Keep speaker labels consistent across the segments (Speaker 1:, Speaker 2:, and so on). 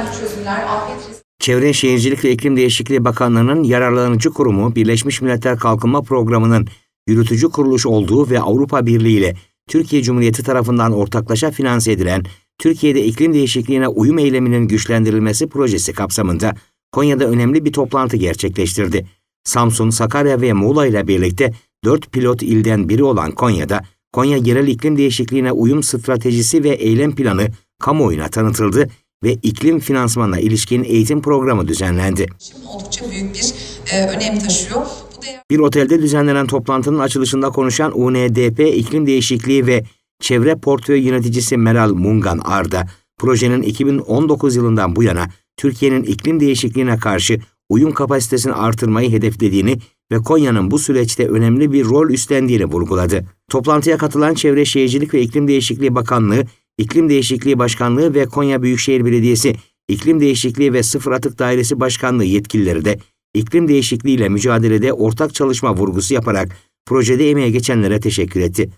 Speaker 1: önemli çözümler, afet riski
Speaker 2: Çevre Şehircilik ve İklim Değişikliği Bakanlığı'nın yararlanıcı kurumu Birleşmiş Milletler Kalkınma Programı'nın yürütücü kuruluş olduğu ve Avrupa Birliği ile Türkiye Cumhuriyeti tarafından ortaklaşa finanse edilen Türkiye'de iklim değişikliğine uyum eyleminin güçlendirilmesi projesi kapsamında Konya'da önemli bir toplantı gerçekleştirdi. Samsun, Sakarya ve Muğla ile birlikte dört pilot ilden biri olan Konya'da Konya Yerel İklim Değişikliğine Uyum Stratejisi ve Eylem Planı kamuoyuna tanıtıldı ve iklim finansmanına ilişkin eğitim programı düzenlendi.
Speaker 1: için oldukça büyük bir e, önem taşıyor. Bu değer
Speaker 2: Bir otelde düzenlenen toplantının açılışında konuşan UNDP İklim Değişikliği ve Çevre Portföy Yöneticisi Meral Mungan Arda, projenin 2019 yılından bu yana Türkiye'nin iklim değişikliğine karşı uyum kapasitesini artırmayı hedeflediğini ve Konya'nın bu süreçte önemli bir rol üstlendiğini vurguladı. Toplantıya katılan Çevre Şehircilik ve İklim Değişikliği Bakanlığı, İklim Değişikliği Başkanlığı ve Konya Büyükşehir Belediyesi İklim Değişikliği ve Sıfır Atık Dairesi Başkanlığı yetkilileri de iklim değişikliğiyle mücadelede ortak çalışma vurgusu yaparak projede emeğe geçenlere teşekkür etti.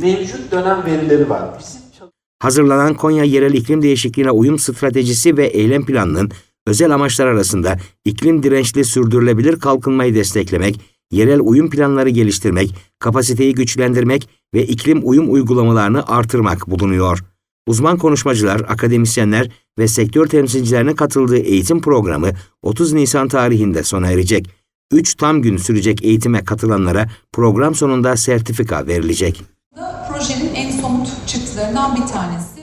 Speaker 3: mevcut dönem verileri var. Bizim
Speaker 2: Hazırlanan Konya Yerel İklim Değişikliğine Uyum Stratejisi ve Eylem Planı'nın özel amaçlar arasında iklim dirençli sürdürülebilir kalkınmayı desteklemek, yerel uyum planları geliştirmek, kapasiteyi güçlendirmek ve iklim uyum uygulamalarını artırmak bulunuyor. Uzman konuşmacılar, akademisyenler ve sektör temsilcilerinin katıldığı eğitim programı 30 Nisan tarihinde sona erecek. 3 tam gün sürecek eğitime katılanlara program sonunda sertifika verilecek.
Speaker 1: projenin en somut çıktılarından bir tanesi.